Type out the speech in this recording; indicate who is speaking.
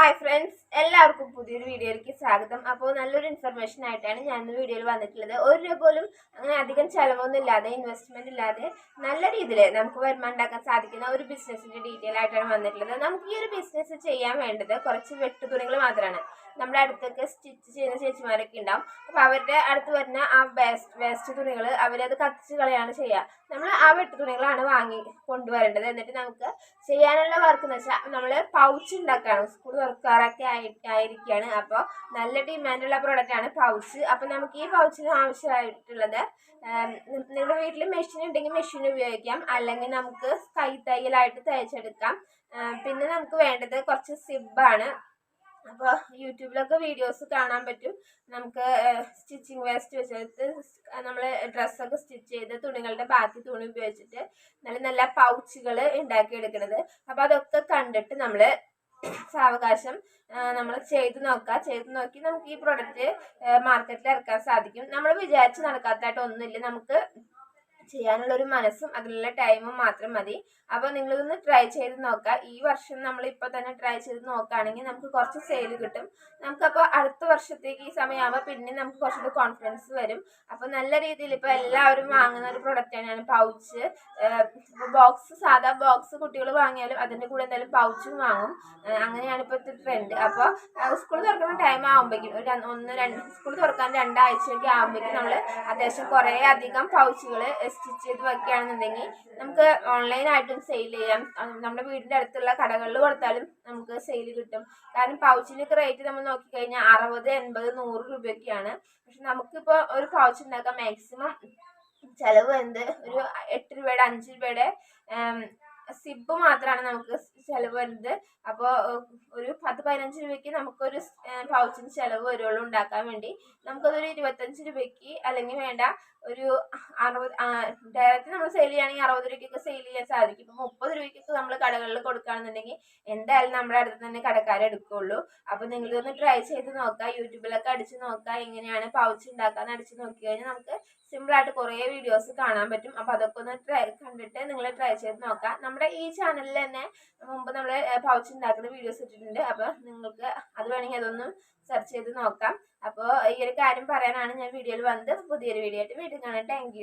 Speaker 1: Hi friends എല്ലാവർക്കും പുതിയൊരു വീഡിയോയിലേക്ക് സ്വാഗതം. അപ്പോൾ നല്ലൊരു ഇൻഫർമേഷൻ ആയിട്ടാണ് ഞാൻ ഇന്ന് വീഡിയോയിൽ വന്നിട്ടുള്ളത്. ഒരു രൂപ പോലും അങ്ങനെ അധികം ചിലവൊന്നും ഇല്ലാതെ ഇൻവെസ്റ്റ്മെന്റ് ഇല്ലാതെ നല്ല രീതിയിൽ നമുക്ക് വരുമാനം ഉണ്ടാക്കാൻ സാധിക്കുന്ന ഒരു ബിസിനസ്സിന്റെ ഡീറ്റെയിൽ ആയിട്ടാണ് വന്നിട്ടുള്ളത്. നമുക്ക് ഈ ഒരു ബിസിനസ് ചെയ്യാൻ വേണ്ടത് കുറച്ച് വെട്ടുതുണികൾ മാത്രമാണ്. നമ്മുടെ അടുത്തൊക്കെ സ്റ്റിച്ച് ചെയ്യുന്ന ചേച്ചിമാരൊക്കെ ഉണ്ടാവും. അപ്പോൾ അവരുടെ അടുത്ത് വരുന്ന ആ വേസ്റ്റ് വേസ്റ്റ് തുണികൾ അവരത് കത്തിച്ച് കളയാണ് ചെയ്യുക. നമ്മൾ ആ വെട്ടു തുണികളാണ് വാങ്ങി കൊണ്ടുവരേണ്ടത്. എന്നിട്ട് നമുക്ക് ചെയ്യാനുള്ള വർക്ക് എന്ന് വെച്ചാൽ നമ്മൾ പൗച്ച് ഉണ്ടാക്കുകയാണ് സ്കൂൾ ആയി ആയിരിക്കുകയാണ് അപ്പോൾ നല്ല ഡിമാൻഡുള്ള പ്രോഡക്റ്റാണ് പൗച്ച് അപ്പോൾ നമുക്ക് ഈ പൗച്ചിന് ആവശ്യമായിട്ടുള്ളത് നിങ്ങളുടെ വീട്ടിൽ മെഷീൻ ഉണ്ടെങ്കിൽ മെഷീൻ ഉപയോഗിക്കാം. അല്ലെങ്കിൽ നമുക്ക് കൈ തയ്യലായിട്ട് തയ്ച്ചെടുക്കാം പിന്നെ നമുക്ക് വേണ്ടത് കുറച്ച് സിബാണ് അപ്പോൾ യൂട്യൂബിലൊക്കെ വീഡിയോസ് കാണാൻ പറ്റും. നമുക്ക് സ്റ്റിച്ചിങ് വേസ്റ്റ് വെച്ചിട്ട് നമ്മൾ ഡ്രസ്സൊക്കെ സ്റ്റിച്ച് ചെയ്ത് തുണികളുടെ ബാക്കി തുണി ഉപയോഗിച്ചിട്ട് നല്ല നല്ല പൗച്ചുകൾ ഉണ്ടാക്കിയെടുക്കുന്നത് അപ്പോൾ അതൊക്കെ കണ്ടിട്ട് നമ്മൾ സാവകാശം നമ്മൾ ചെയ്ത് നോക്കുക ചെയ്ത് നോക്കി നമുക്ക് ഈ പ്രൊഡക്റ്റ് മാർക്കറ്റിൽ ഇറക്കാൻ സാധിക്കും. നമ്മൾ വിചാരിച്ച് നടക്കാത്തതായിട്ട് ഒന്നുമില്ല. നമുക്ക് ചെയ്യാനുള്ള ഒരു മനസ്സും അതിനുള്ള ടൈമും മാത്രം മതി. അപ്പോൾ നിങ്ങളിതൊന്ന് ട്രൈ ചെയ്ത് നോക്കുക ഈ വർഷം നമ്മൾ ഇപ്പോൾ തന്നെ ട്രൈ ചെയ്ത് നോക്കുകയാണെങ്കിൽ നമുക്ക് കുറച്ച് സെയിൽ കിട്ടും. നമുക്കപ്പോൾ അടുത്ത വർഷത്തേക്ക് ഈ സമയമാകുമ്പോൾ പിന്നെ നമുക്ക് കുറച്ചുകൂടി കോൺഫിഡൻസ് വരും. അപ്പോൾ നല്ല രീതിയിൽ ഇപ്പോൾ എല്ലാവരും വാങ്ങുന്ന ഒരു പ്രൊഡക്റ്റ് തന്നെയാണ് പൗച്ച് ബോക്സ് സാധാ ബോക്സ് കുട്ടികൾ വാങ്ങിയാലും അതിന്റെ കൂടെ എന്തായാലും പൗച്ചും വാങ്ങും. അങ്ങനെയാണ് ഇപ്പോഴത്തെ ട്രെൻഡ് അപ്പോൾ സ്കൂൾ തുറക്കുന്ന ടൈം ആകുമ്പോഴേക്കും ഒരു ഒന്ന് രണ്ട് സ്കൂൾ തുറക്കാൻ രണ്ടാഴ്ചയൊക്കെ ആകുമ്പോഴേക്കും നമ്മൾ അത്യാവശ്യം കുറേ അധികം പൗച്ചുകൾ സ്റ്റിച്ച് ചെയ്ത് വെക്കുകയാണെന്നുണ്ടെങ്കിൽ നമുക്ക് ഓൺലൈനായിട്ടും സെയിൽ ചെയ്യാം. നമ്മുടെ വീടിന്റെ അടുത്തുള്ള കടകളിൽ കൊടുത്താലും നമുക്ക് സെയിൽ കിട്ടും. കാരണം പൗച്ചിനൊക്കെ റേറ്റ് നമ്മൾ നോക്കിക്കഴിഞ്ഞാൽ അറുപത് എൺപത് നൂറ് രൂപയൊക്കെയാണ്. പക്ഷെ നമുക്കിപ്പോൾ ഒരു പൗച്ച് ഉണ്ടാക്കാൻ മാക്സിമം ചിലവ് എന്ത്? ഒരു എട്ട് രൂപയുടെ അഞ്ച് രൂപയുടെ സിബ് മാത്രമാണ് നമുക്ക് ചിലവ് വരുന്നത്. അപ്പോൾ ഒരു പത്ത് പതിനഞ്ച് രൂപയ്ക്ക് നമുക്കൊരു പൗച്ചിന് ചിലവ് വരുള്ളൂ ഉണ്ടാക്കാൻ വേണ്ടി. നമുക്കതൊരു ഇരുപത്തഞ്ച് രൂപയ്ക്ക് അല്ലെങ്കിൽ വേണ്ട ഒരു അറുപത് ഡയറക്റ്റ് നമ്മൾ സെയിൽ ചെയ്യുകയാണെങ്കിൽ അറുപത് രൂപയ്ക്കൊക്കെ സെയിൽ ചെയ്യാൻ സാധിക്കും. ഇപ്പം മുപ്പത് രൂപയ്ക്കൊക്കെ നമ്മൾ കടകളിൽ കൊടുക്കുകയാണെന്നുണ്ടെങ്കിൽ എന്തായാലും നമ്മുടെ അടുത്ത് തന്നെ കടക്കാരെ എടുക്കുകയുള്ളൂ അപ്പോൾ നിങ്ങളിതൊന്ന് ട്രൈ ചെയ്ത് നോക്കുക. യൂട്യൂബിലൊക്കെ അടിച്ച് നോക്കുക. എങ്ങനെയാണ് പൗച്ച് ഉണ്ടാക്കാൻ അടിച്ച് നോക്കി കഴിഞ്ഞാൽ നമുക്ക് സിമ്പിളായിട്ട് കുറേ വീഡിയോസ് കാണാൻ പറ്റും. അപ്പോൾ അതൊക്കെ ഒന്ന് ട്രൈ കണ്ടിട്ട് നിങ്ങൾ ട്രൈ ചെയ്ത് നോക്കാം നമ്മുടെ ഈ ചാനലിൽ തന്നെ മുമ്പ് നമ്മൾ പൗച്ച് ഉണ്ടാക്കുന്ന വീഡിയോസ് ഇട്ടിട്ടുണ്ട്. അപ്പോൾ നിങ്ങൾക്ക് അത് വേണമെങ്കിൽ അതൊന്ന് സെർച്ച് ചെയ്ത് നോക്കാം. അപ്പോൾ ഈ ഒരു കാര്യം പറയാനാണ് ഞാൻ വീഡിയോയിൽ വന്നത്. പുതിയൊരു വീഡിയോ ആയിട്ട് വീണ്ടും കാണാം. താങ്ക്